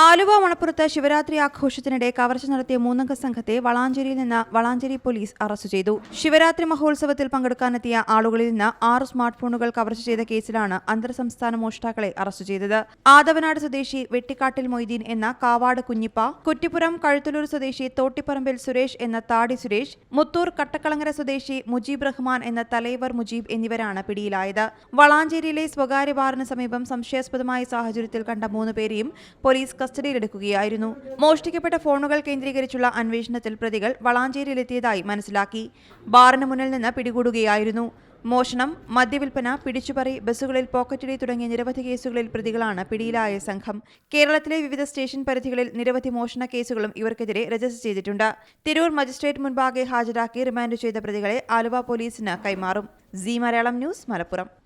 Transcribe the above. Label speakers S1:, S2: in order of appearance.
S1: ആലുവ മണപ്പുറത്ത് ശിവരാത്രി ആഘോഷത്തിനിടെ കവർച്ച നടത്തിയ മൂന്നംഗ സംഘത്തെ വളാഞ്ചേരിയിൽ നിന്ന് വളാഞ്ചേരി പോലീസ് അറസ്റ്റ് ചെയ്തു. ശിവരാത്രി മഹോത്സവത്തിൽ പങ്കെടുക്കാനെത്തിയ ആളുകളിൽ നിന്ന് ആറ് സ്മാർട്ട് ഫോണുകൾ കവർച്ച ചെയ്ത കേസിലാണ് അന്തർ സംസ്ഥാന മോഷ്ടാക്കളെ അറസ്റ്റ് ചെയ്തത്. ആദവനാട് സ്വദേശി വെട്ടിക്കാട്ടിൽ മൊയ്തീൻ എന്ന കാവാട് കുഞ്ഞിപ്പ കുറ്റിപ്പുറം കഴുത്തലൂർ സ്വദേശി തോട്ടിപ്പറമ്പിൽ സുരേഷ് എന്ന താടി സുരേഷ് മുത്തൂർ കട്ടക്കളങ്ങര സ്വദേശി മുജീബ് റഹ്മാൻ എന്ന തലൈവർ മുജീബ് എന്നിവരാണ് പിടിയിലായത്. വളാഞ്ചേരിയിലെ സ്വകാര്യ ബാറിന് സമീപം സംശയാസ്പദമായ സാഹചര്യത്തിൽ കണ്ട മൂന്ന് പേരെയും പോലീസ് കസ്റ്റഡിയിലെടുക്കുകയായിരുന്നു. മോഷ്ടിക്കപ്പെട്ട ഫോണുകൾ കേന്ദ്രീകരിച്ചുള്ള അന്വേഷണത്തിൽ പ്രതികൾ വളാഞ്ചേരിയിലെത്തിയതായി മനസ്സിലാക്കി. ബാറിന് മുന്നിൽ നിന്ന് പിടികൂടുകയായിരുന്നു. മോഷണം മദ്യവിൽപ്പന പിടിച്ചുപറി ബസ്സുകളിൽ പോക്കറ്റടി തുടങ്ങിയ നിരവധി കേസുകളിൽ പ്രതികളാണ് പിടിയിലായ സംഘം. കേരളത്തിലെ വിവിധ സ്റ്റേഷൻ പരിധികളിൽ നിരവധി മോഷണ കേസുകളും ഇവർക്കെതിരെ രജിസ്റ്റർ ചെയ്തിട്ടുണ്ട്. തിരൂർ മജിസ്ട്രേറ്റ് മുൻപാകെ ഹാജരാക്കി റിമാൻഡ് ചെയ്ത പ്രതികളെ ആലുവ പോലീസിന് കൈമാറും. C Malayalam news Malappuram.